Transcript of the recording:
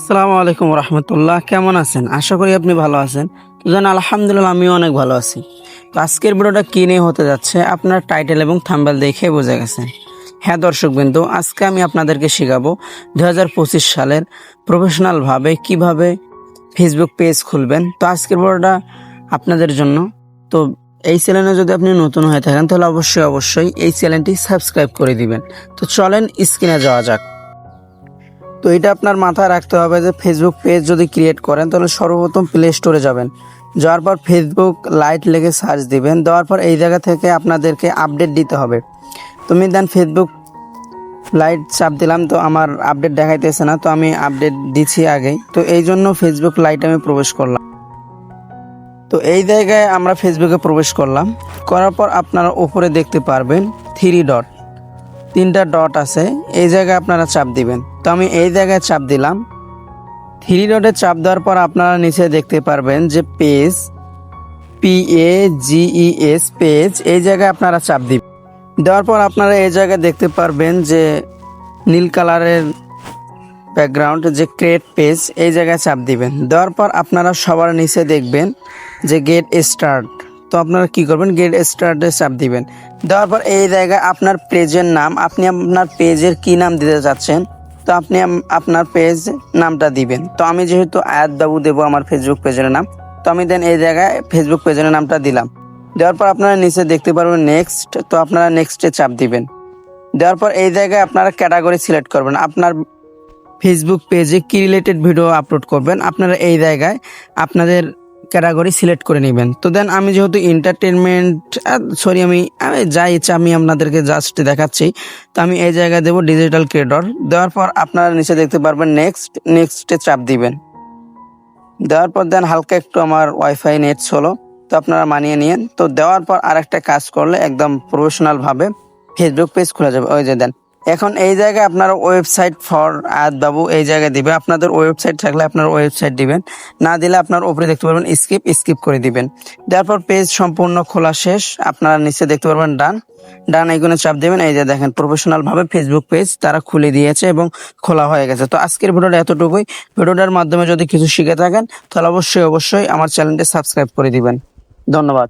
আসসালামু আলাইকুম রহমতুল্লাহ। কেমন আছেন? আশা করি আপনি ভালো আছেন। তো জান, আলহামদুলিল্লাহ আমিও অনেক ভালো আছি। তো আজকের ভিডিওটা কী নিয়ে হতে যাচ্ছে? আপনার টাইটেল এবং থাম্বেল দেখে বোঝা গেছেন হ্যাঁ দর্শক বিন্দু, আজকে আমি আপনাদেরকে শেখাবো দু হাজার পঁচিশ সালের প্রফেশনালভাবে কীভাবে ফেসবুক পেজ খুলবেন। তো আজকের ভিডিওটা আপনাদের জন্য। তো এই চ্যানেলে যদি আপনি নতুন হয়ে থাকেন, তাহলে অবশ্যই অবশ্যই এই চ্যানেলটি সাবস্ক্রাইব করে দিবেন। তো চলেন স্ক্রিনে যাওয়া যাক। তো এটা আপনার মাথায় রাখতে হবে যে ফেসবুক পেজ যদি ক্রিয়েট করেন, তাহলে সর্বপ্রথম প্লে স্টোরে যাবেন। যাওয়ার পর ফেসবুক লাইট লেগে সার্চ দিবেন। দেওয়ার পর এই জায়গা থেকে আপনাদেরকে আপডেট দিতে হবে। তুমি দেন ফেসবুক লাইট চাপ দিলাম, তো আমার আপডেট দেখাইতেছে না, তো আমি আপডেট দিচ্ছি আগেই। তো এই জন্য ফেসবুক লাইট আমি প্রবেশ করলাম। তো এই জায়গায় আমরা ফেসবুকে প্রবেশ করলাম। করার পর আপনারা উপরে দেখতে পারবেন থ্রি ডট তিনটা ডট আছে, এই জায়গায় আপনারা চাপ দিবেন। তো আমি এই জায়গায় চাপ দিলাম। থ্রি ডটে চাপ দেওয়ার পর আপনারা নিচে দেখতে পারবেন যে page P A G E S page, এই জায়গায় আপনারা চাপ দিবেন। দেওয়ার পর আপনারা এই জায়গায় দেখতে পারবেন যে নীল কালারের ব্যাকগ্রাউন্ড যে ক্রিয়েট পেজ এই জায়গায় চাপ দিবেন। দেওয়ার পর আপনারা সবার নিচে দেখবেন যে গেট স্টার্ট তো আপনারা কি করবেন? গেট স্টার্টে চাপ দিবেন। দেওয়ার পর এই জায়গায় আপনার পেজের নাম, আপনি আপনার পেজের কি নাম দিতে চাচ্ছেন? তো আপনি আপনার পেজ নামটা দিবেন। তো আমি যেহেতু আয়াত বাবু দেবো আমার ফেসবুক পেজের নাম, তো আমি দেন এই জায়গায় ফেসবুক পেজের নামটা দিলাম। দেওয়ার পর আপনারা নিচে দেখতে পারবেন নেক্সট তো আপনারা নেক্সটে চাপ দিবেন। দেওয়ার পর এই জায়গায় আপনারা ক্যাটাগরি সিলেক্ট করবেন। আপনার ফেসবুক পেজে কি রিলেটেড ভিডিও আপলোড করবেন? আপনারা এই জায়গায় আপনাদের ক্যাটাগরি সিলেক্ট করে নেবেন। তো দেন আমি যেহেতু এন্টারটেনমেন্ট সরি আমি আমি যা ইচ্ছা আমি আপনাদেরকে জাস্ট দেখাচ্ছি। তো আমি এই জায়গায় দেবো ডিজিটাল ক্রিয়েটর দেওয়ার পর আপনারা নিচে দেখতে পারবেন নেক্সট নেক্সটে চাপ দিবেন। দেওয়ার পর দেন হালকা একটু আমার ওয়াইফাই নেট হলো তো আপনারা মানিয়ে নিয়েন। তো দেওয়ার পর আরেকটা কাজ করলে একদম প্রফেশনালভাবে ফেসবুক পেজ খোলা যাবে। ওই যে দেন এখন এই জায়গায় আপনার ওয়েবসাইট ফর আয়াত বাবু, এই জায়গায় দিবে। আপনাদের ওয়েবসাইট থাকলে আপনার ওয়েবসাইট দিবেন। না দিলে আপনার উপরে দেখতে পারবেন স্কিপ স্কিপ করে দিবেন। দেওয়ার পর পেজ সম্পূর্ণ খোলা শেষ। আপনারা নিচে দেখতে পারবেন ডান ডান আইকনে চাপ দেবেন। এই যে দেখেন প্রফেশনাল ভাবে ফেসবুক পেজ তারা খুলে দিয়েছে এবং খোলা হয়ে গেছে। তো আজকের ভিডিওটা এতটুকুই। ভিডিওটার মাধ্যমে যদি কিছু শিখে থাকেন, তাহলে অবশ্যই অবশ্যই আমার চ্যানেলটি সাবস্ক্রাইব করে দিবেন। ধন্যবাদ।